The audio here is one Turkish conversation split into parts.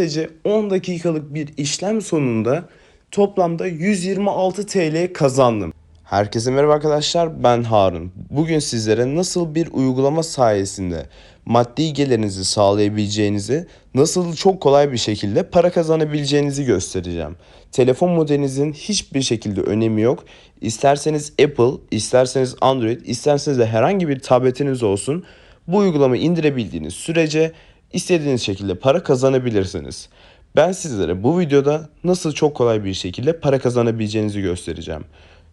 Sadece 10 dakikalık bir işlem sonunda toplamda 126 TL kazandım. Herkese merhaba arkadaşlar ben Harun. Bugün sizlere nasıl bir uygulama sayesinde maddi gelirinizi sağlayabileceğinizi, nasıl çok kolay bir şekilde para kazanabileceğinizi göstereceğim. Telefon modelinizin hiçbir şekilde önemi yok. İsterseniz Apple, isterseniz Android, isterseniz de herhangi bir tabletiniz olsun. Bu uygulamayı indirebildiğiniz sürece istediğiniz şekilde para kazanabilirsiniz. Ben sizlere bu videoda nasıl çok kolay bir şekilde para kazanabileceğinizi göstereceğim.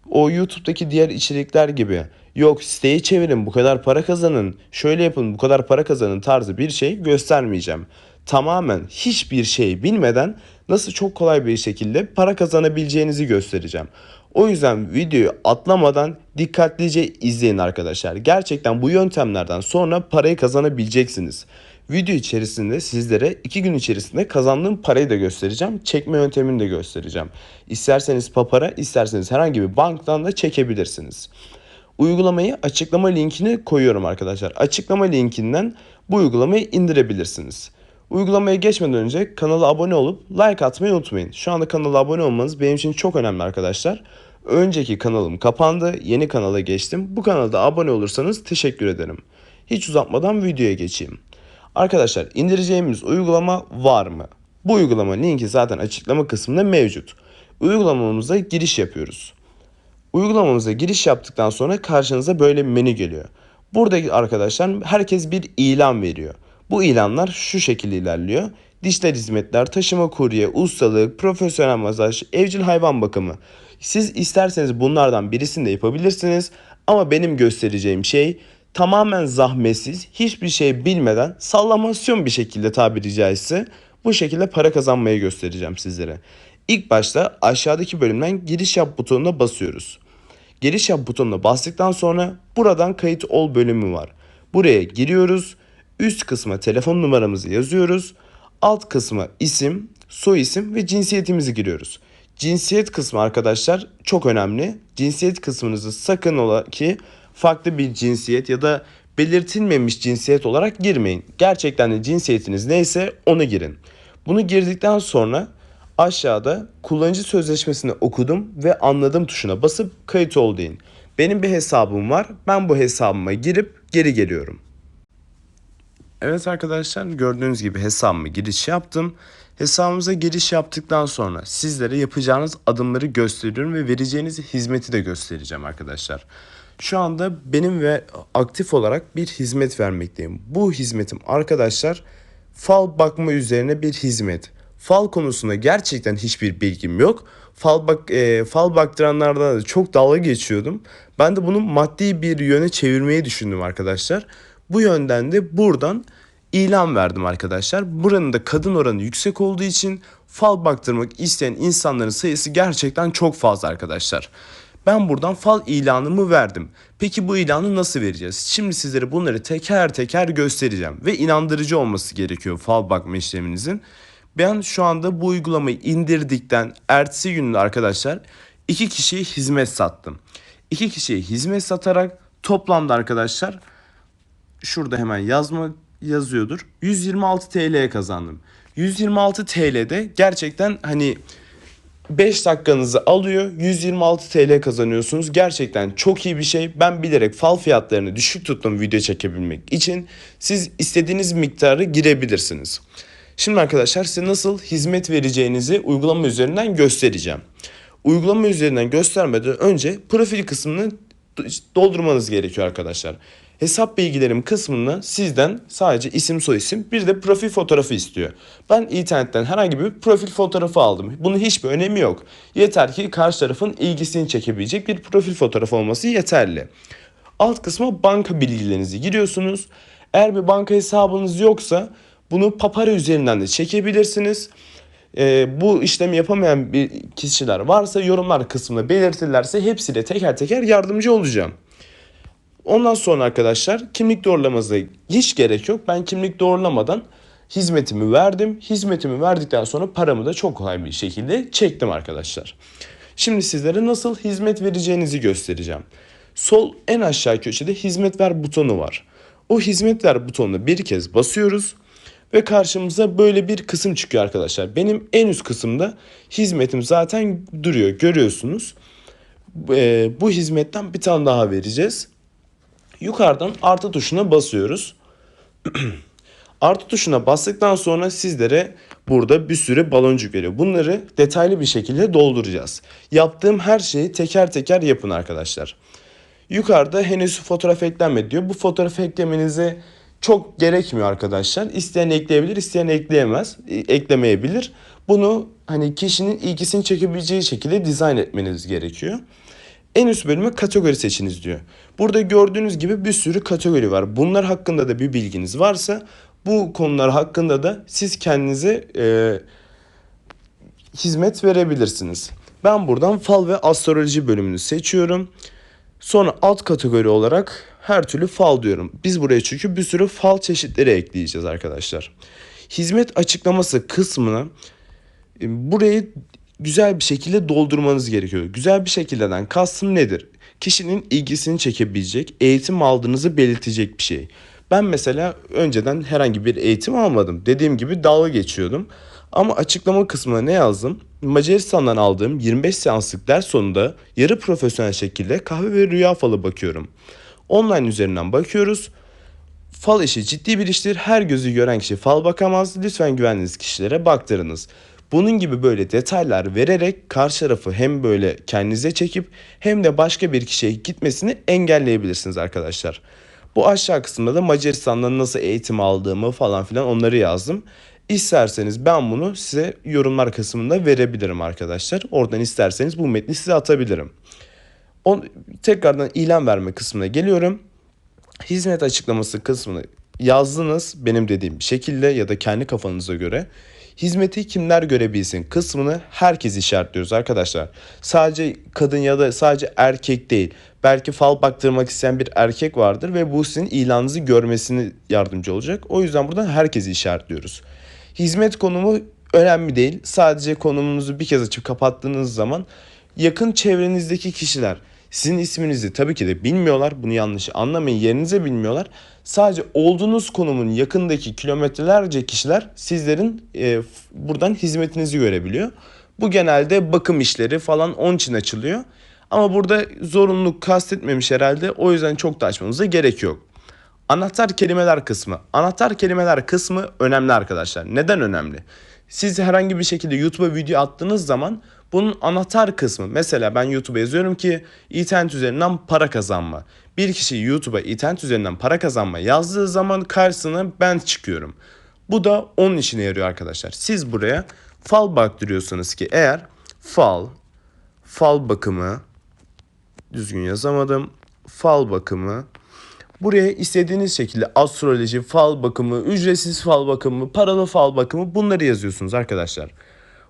O YouTube'daki diğer içerikler gibi yok siteyi çevirin bu kadar para kazanın, şöyle yapın bu kadar para kazanın tarzı bir şey göstermeyeceğim. Tamamen hiçbir şey bilmeden nasıl çok kolay bir şekilde para kazanabileceğinizi göstereceğim. O yüzden videoyu atlamadan dikkatlice izleyin arkadaşlar. Gerçekten bu yöntemlerden sonra parayı kazanabileceksiniz. Video içerisinde sizlere 2 gün içerisinde kazandığım parayı da göstereceğim. Çekme yöntemini de göstereceğim. İsterseniz papara, isterseniz herhangi bir banktan da çekebilirsiniz. Uygulamayı açıklama linkini koyuyorum arkadaşlar. Açıklama linkinden bu uygulamayı indirebilirsiniz. Uygulamaya geçmeden önce kanala abone olup like atmayı unutmayın. Şu anda kanala abone olmanız benim için çok önemli arkadaşlar. Önceki kanalım kapandı, yeni kanala geçtim. Bu kanalda abone olursanız teşekkür ederim. Hiç uzatmadan videoya geçeyim. Arkadaşlar indireceğimiz uygulama var mı? Bu uygulama linki zaten açıklama kısmında mevcut. Uygulamamıza giriş yapıyoruz. Uygulamamıza giriş yaptıktan sonra karşınıza böyle bir menü geliyor. Burada arkadaşlar herkes bir ilan veriyor. Bu ilanlar şu şekilde ilerliyor. Dijital hizmetler, taşıma kurye, ustalık, profesyonel masaj, evcil hayvan bakımı. Siz isterseniz bunlardan birisini de yapabilirsiniz. Ama benim göstereceğim şey tamamen zahmetsiz, hiçbir şey bilmeden sallamasyon bir şekilde tabiri caizse bu şekilde para kazanmayı göstereceğim sizlere. İlk başta aşağıdaki bölümden giriş yap butonuna basıyoruz. Giriş yap butonuna bastıktan sonra buradan kayıt ol bölümü var. Buraya giriyoruz. Üst kısma telefon numaramızı yazıyoruz. Alt kısma isim, soy isim ve cinsiyetimizi giriyoruz. Cinsiyet kısmı arkadaşlar çok önemli. Cinsiyet kısmınızı sakın ola ki farklı bir cinsiyet ya da belirtilmemiş cinsiyet olarak girmeyin. Gerçekten de cinsiyetiniz neyse onu girin. Bunu girdikten sonra aşağıda kullanıcı sözleşmesini okudum ve anladım tuşuna basıp kayıt ol deyin. Benim bir hesabım var. Ben bu hesabıma girip geri geliyorum. Evet arkadaşlar gördüğünüz gibi hesabıma giriş yaptım. Hesabımıza giriş yaptıktan sonra sizlere yapacağınız adımları gösteriyorum ve vereceğiniz hizmeti de göstereceğim arkadaşlar. Şu anda benim ve aktif olarak bir hizmet vermekteyim. Bu hizmetim arkadaşlar fal bakma üzerine bir hizmet. Fal konusunda gerçekten hiçbir bilgim yok. Fal bak e, fal baktıranlardan da çok dalga geçiyordum. Ben de bunu maddi bir yöne çevirmeyi düşündüm arkadaşlar. Bu yönden de buradan ilan verdim arkadaşlar. Buranın da kadın oranı yüksek olduğu için fal baktırmak isteyen insanların sayısı gerçekten çok fazla arkadaşlar. Ben buradan fal ilanımı verdim. Peki bu ilanı nasıl vereceğiz? Şimdi sizlere bunları teker teker göstereceğim ve inandırıcı olması gerekiyor fal bakma işleminizin. Ben şu anda bu uygulamayı indirdikten ertesi günde arkadaşlar iki kişiye hizmet sattım. İki kişiye hizmet satarak toplamda arkadaşlar şurada hemen yazma yazıyordur. 126 TL kazandım. 126 TL'de gerçekten hani 5 dakikanızı alıyor. 126 TL kazanıyorsunuz. Gerçekten çok iyi bir şey. Ben bilerek fal fiyatlarını düşük tuttum video çekebilmek için. Siz istediğiniz miktarı girebilirsiniz. Şimdi arkadaşlar size nasıl hizmet vereceğinizi uygulama üzerinden göstereceğim. Uygulama üzerinden göstermeden önce profil kısmını doldurmanız gerekiyor arkadaşlar. Hesap bilgilerim kısmında sizden sadece isim soyisim bir de profil fotoğrafı istiyor. Ben internetten herhangi bir profil fotoğrafı aldım. Bunun hiçbir önemi yok. Yeter ki karşı tarafın ilgisini çekebilecek bir profil fotoğrafı olması yeterli. Alt kısma banka bilgilerinizi giriyorsunuz. Eğer bir banka hesabınız yoksa bunu Papara üzerinden de çekebilirsiniz. Ee, bu işlemi yapamayan bir kişiler varsa yorumlar kısmında belirtirlerse hepsiyle teker teker yardımcı olacağım. Ondan sonra arkadaşlar kimlik doğrulamanıza hiç gerek yok. Ben kimlik doğrulamadan hizmetimi verdim. Hizmetimi verdikten sonra paramı da çok kolay bir şekilde çektim arkadaşlar. Şimdi sizlere nasıl hizmet vereceğinizi göstereceğim. Sol en aşağı köşede hizmet ver butonu var. O hizmet ver butonuna bir kez basıyoruz Ve karşımıza böyle bir kısım çıkıyor arkadaşlar. Benim en üst kısımda hizmetim zaten duruyor görüyorsunuz. Ee, bu hizmetten bir tane daha vereceğiz. Yukarıdan artı tuşuna basıyoruz. artı tuşuna bastıktan sonra sizlere burada bir sürü baloncuk veriyor. Bunları detaylı bir şekilde dolduracağız. Yaptığım her şeyi teker teker yapın arkadaşlar. Yukarıda henüz fotoğraf eklenmedi diyor. Bu fotoğrafı eklemenize çok gerekmiyor arkadaşlar. İsteyen ekleyebilir, isteyen ekleyemez, e, eklemeyebilir. Bunu hani kişinin ilgisini çekebileceği şekilde dizayn etmeniz gerekiyor. En üst bölüme kategori seçiniz diyor. Burada gördüğünüz gibi bir sürü kategori var. Bunlar hakkında da bir bilginiz varsa bu konular hakkında da siz kendinize e, hizmet verebilirsiniz. Ben buradan fal ve astroloji bölümünü seçiyorum. Sonra alt kategori olarak her türlü fal diyorum. Biz buraya çünkü bir sürü fal çeşitleri ekleyeceğiz arkadaşlar. Hizmet açıklaması kısmına e, burayı güzel bir şekilde doldurmanız gerekiyor. Güzel bir şekildeden kastım nedir? Kişinin ilgisini çekebilecek, eğitim aldığınızı belirtecek bir şey. Ben mesela önceden herhangi bir eğitim almadım. Dediğim gibi dalga geçiyordum. Ama açıklama kısmına ne yazdım? Macaristan'dan aldığım 25 seanslık ders sonunda yarı profesyonel şekilde kahve ve rüya falı bakıyorum. Online üzerinden bakıyoruz. Fal işi ciddi bir iştir. Her gözü gören kişi fal bakamaz. Lütfen güvendiğiniz kişilere baktırınız. Bunun gibi böyle detaylar vererek karşı tarafı hem böyle kendinize çekip hem de başka bir kişiye gitmesini engelleyebilirsiniz arkadaşlar. Bu aşağı kısımda da Macaristan'dan nasıl eğitim aldığımı falan filan onları yazdım. İsterseniz ben bunu size yorumlar kısmında verebilirim arkadaşlar. Oradan isterseniz bu metni size atabilirim. On, tekrardan ilan verme kısmına geliyorum. Hizmet açıklaması kısmını yazdınız benim dediğim şekilde ya da kendi kafanıza göre. Hizmeti kimler görebilsin kısmını herkes işaretliyoruz arkadaşlar. Sadece kadın ya da sadece erkek değil. Belki fal baktırmak isteyen bir erkek vardır ve bu sizin ilanınızı görmesini yardımcı olacak. O yüzden buradan herkesi işaretliyoruz. Hizmet konumu önemli değil. Sadece konumunuzu bir kez açıp kapattığınız zaman yakın çevrenizdeki kişiler sizin isminizi tabii ki de bilmiyorlar. Bunu yanlış anlamayın. Yerinize bilmiyorlar. Sadece olduğunuz konumun yakındaki kilometrelerce kişiler sizlerin e, buradan hizmetinizi görebiliyor. Bu genelde bakım işleri falan onun için açılıyor. Ama burada zorunluluk kastetmemiş herhalde. O yüzden çok da açmanıza gerek yok. Anahtar kelimeler kısmı. Anahtar kelimeler kısmı önemli arkadaşlar. Neden önemli? Siz herhangi bir şekilde YouTube'a video attığınız zaman bunun anahtar kısmı mesela ben YouTube'a yazıyorum ki internet üzerinden para kazanma. Bir kişi YouTube'a internet üzerinden para kazanma yazdığı zaman karşısına ben çıkıyorum. Bu da onun işine yarıyor arkadaşlar. Siz buraya fal baktırıyorsanız ki eğer fal, fal bakımı, düzgün yazamadım, fal bakımı, Buraya istediğiniz şekilde astroloji, fal bakımı, ücretsiz fal bakımı, paralı fal bakımı bunları yazıyorsunuz arkadaşlar.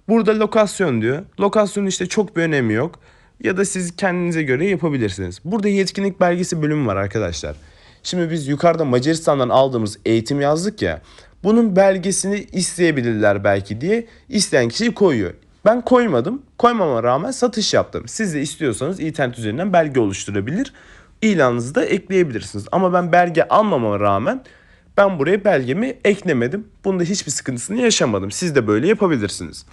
Burada lokasyon diyor. Lokasyonun işte çok bir önemi yok. Ya da siz kendinize göre yapabilirsiniz. Burada yetkinlik belgesi bölümü var arkadaşlar. Şimdi biz yukarıda Macaristan'dan aldığımız eğitim yazdık ya. Bunun belgesini isteyebilirler belki diye isteyen kişi koyuyor. Ben koymadım. Koymama rağmen satış yaptım. Siz de istiyorsanız internet üzerinden belge oluşturabilir ilanınızı da ekleyebilirsiniz. Ama ben belge almama rağmen ben buraya belgemi eklemedim. Bunda hiçbir sıkıntısını yaşamadım. Siz de böyle yapabilirsiniz.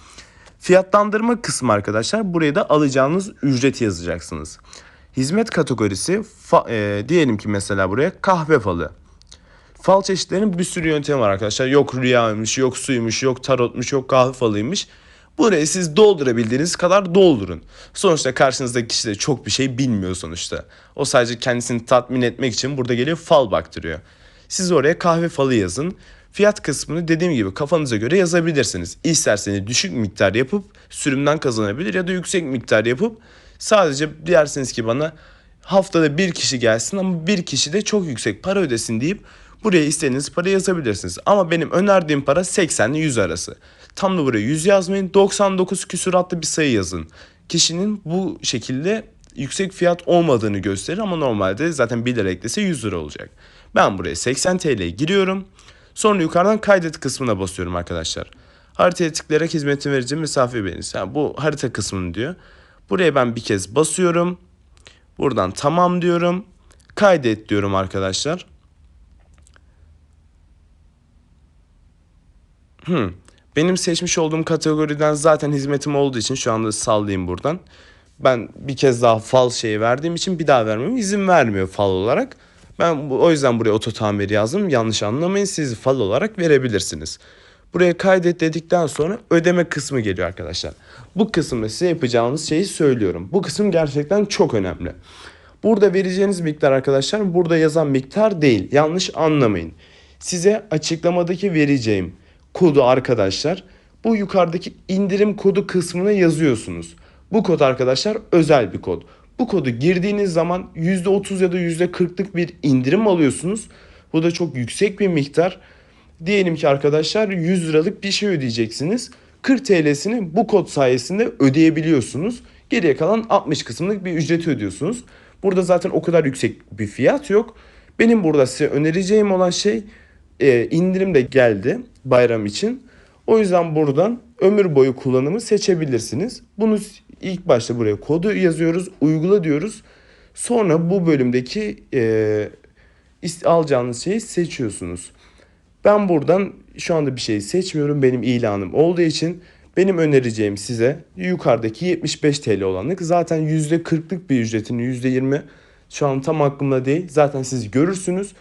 Fiyatlandırma kısmı arkadaşlar buraya da alacağınız ücreti yazacaksınız. Hizmet kategorisi fa, e, diyelim ki mesela buraya kahve falı. Fal çeşitlerinin bir sürü yöntemi var arkadaşlar. Yok rüyaymış, yok suymuş, yok tarotmuş, yok kahve falıymış. Burayı siz doldurabildiğiniz kadar doldurun. Sonuçta karşınızdaki kişi de çok bir şey bilmiyor sonuçta. O sadece kendisini tatmin etmek için burada geliyor fal baktırıyor. Siz oraya kahve falı yazın. Fiyat kısmını dediğim gibi kafanıza göre yazabilirsiniz. İsterseniz düşük miktar yapıp sürümden kazanabilir ya da yüksek miktar yapıp sadece dersiniz ki bana haftada bir kişi gelsin ama bir kişi de çok yüksek para ödesin deyip buraya istediğiniz para yazabilirsiniz. Ama benim önerdiğim para 80 ile 100 arası. Tam da buraya 100 yazmayın 99 küsuratlı bir sayı yazın. Kişinin bu şekilde yüksek fiyat olmadığını gösterir ama normalde zaten 1 lira eklese 100 lira olacak. Ben buraya 80 TL giriyorum. Sonra yukarıdan kaydet kısmına basıyorum arkadaşlar. Haritaya tıklayarak hizmetin vereceğim mesafe belirleniz. Yani bu harita kısmını diyor. Buraya ben bir kez basıyorum. Buradan tamam diyorum. Kaydet diyorum arkadaşlar. Hmm. Benim seçmiş olduğum kategoriden zaten hizmetim olduğu için şu anda sallayayım buradan. Ben bir kez daha fal şeyi verdiğim için bir daha vermeme izin vermiyor fal olarak. Ben bu, o yüzden buraya oto tamir yazdım. Yanlış anlamayın siz fal olarak verebilirsiniz. Buraya kaydet dedikten sonra ödeme kısmı geliyor arkadaşlar. Bu kısımda size yapacağınız şeyi söylüyorum. Bu kısım gerçekten çok önemli. Burada vereceğiniz miktar arkadaşlar burada yazan miktar değil. Yanlış anlamayın. Size açıklamadaki vereceğim kodu arkadaşlar bu yukarıdaki indirim kodu kısmına yazıyorsunuz. Bu kod arkadaşlar özel bir kod. Bu kodu girdiğiniz zaman %30 ya da %40'lık bir indirim alıyorsunuz. Bu da çok yüksek bir miktar. Diyelim ki arkadaşlar 100 liralık bir şey ödeyeceksiniz. 40 TL'sini bu kod sayesinde ödeyebiliyorsunuz. Geriye kalan 60 kısımlık bir ücreti ödüyorsunuz. Burada zaten o kadar yüksek bir fiyat yok. Benim burada size önereceğim olan şey e, indirim de geldi bayram için. O yüzden buradan ömür boyu kullanımı seçebilirsiniz. Bunu ilk başta buraya kodu yazıyoruz, uygula diyoruz. Sonra bu bölümdeki e, alacağınız şeyi seçiyorsunuz. Ben buradan şu anda bir şey seçmiyorum. Benim ilanım olduğu için benim önereceğim size yukarıdaki 75 TL olanlık zaten %40'lık bir ücretini %20 şu an tam aklımda değil. Zaten siz görürsünüz.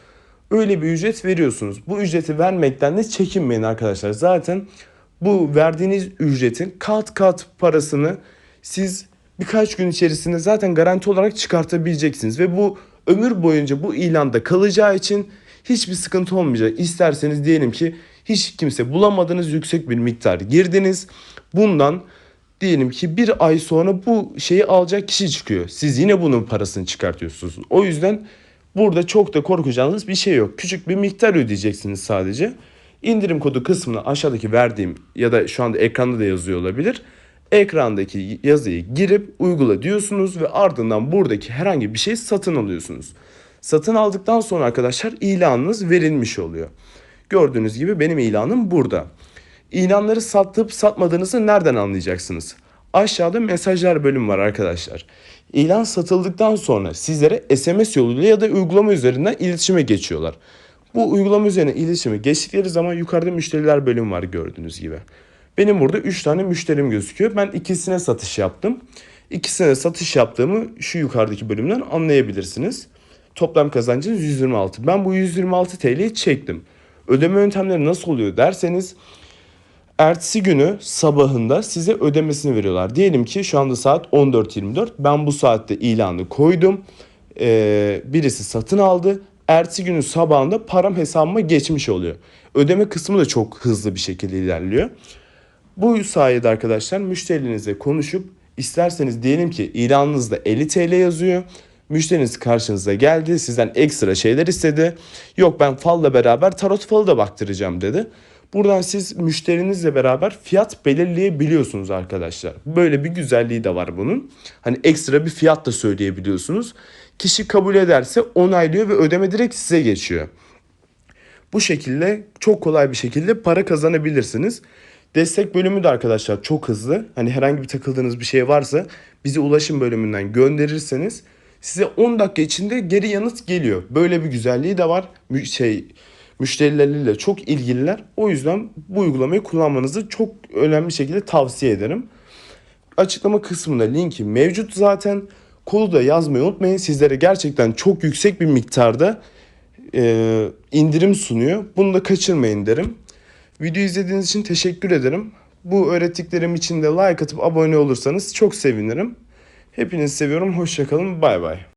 Öyle bir ücret veriyorsunuz. Bu ücreti vermekten de çekinmeyin arkadaşlar. Zaten bu verdiğiniz ücretin kat kat parasını siz birkaç gün içerisinde zaten garanti olarak çıkartabileceksiniz. Ve bu ömür boyunca bu ilanda kalacağı için hiçbir sıkıntı olmayacak. İsterseniz diyelim ki hiç kimse bulamadınız yüksek bir miktar girdiniz. Bundan diyelim ki bir ay sonra bu şeyi alacak kişi çıkıyor. Siz yine bunun parasını çıkartıyorsunuz. O yüzden burada çok da korkacağınız bir şey yok. Küçük bir miktar ödeyeceksiniz sadece. İndirim kodu kısmına aşağıdaki verdiğim ya da şu anda ekranda da yazıyor olabilir. Ekrandaki yazıyı girip uygula diyorsunuz ve ardından buradaki herhangi bir şey satın alıyorsunuz. Satın aldıktan sonra arkadaşlar ilanınız verilmiş oluyor. Gördüğünüz gibi benim ilanım burada. İlanları satıp satmadığınızı nereden anlayacaksınız? Aşağıda mesajlar bölümü var arkadaşlar. İlan satıldıktan sonra sizlere SMS yoluyla ya da uygulama üzerinden iletişime geçiyorlar. Bu uygulama üzerine iletişime geçtikleri zaman yukarıda müşteriler bölümü var gördüğünüz gibi. Benim burada 3 tane müşterim gözüküyor. Ben ikisine satış yaptım. İkisine satış yaptığımı şu yukarıdaki bölümden anlayabilirsiniz. Toplam kazancınız 126. Ben bu 126 TL'yi çektim. Ödeme yöntemleri nasıl oluyor derseniz ertesi günü sabahında size ödemesini veriyorlar. Diyelim ki şu anda saat 14.24. Ben bu saatte ilanı koydum. Ee, birisi satın aldı. Ertesi günün sabahında param hesabıma geçmiş oluyor. Ödeme kısmı da çok hızlı bir şekilde ilerliyor. Bu sayede arkadaşlar müşterinizle konuşup isterseniz diyelim ki ilanınızda 50 TL yazıyor. Müşteriniz karşınıza geldi sizden ekstra şeyler istedi. Yok ben falla beraber tarot falı da baktıracağım dedi. Buradan siz müşterinizle beraber fiyat belirleyebiliyorsunuz arkadaşlar. Böyle bir güzelliği de var bunun. Hani ekstra bir fiyat da söyleyebiliyorsunuz. Kişi kabul ederse onaylıyor ve ödeme direkt size geçiyor. Bu şekilde çok kolay bir şekilde para kazanabilirsiniz. Destek bölümü de arkadaşlar çok hızlı. Hani herhangi bir takıldığınız bir şey varsa bizi ulaşım bölümünden gönderirseniz size 10 dakika içinde geri yanıt geliyor. Böyle bir güzelliği de var. Şey müşterileriyle çok ilgililer. O yüzden bu uygulamayı kullanmanızı çok önemli şekilde tavsiye ederim. Açıklama kısmında linki mevcut zaten. Kodu da yazmayı unutmayın. Sizlere gerçekten çok yüksek bir miktarda e, indirim sunuyor. Bunu da kaçırmayın derim. Video izlediğiniz için teşekkür ederim. Bu öğrettiklerim için de like atıp abone olursanız çok sevinirim. Hepinizi seviyorum. Hoşçakalın. Bay bay.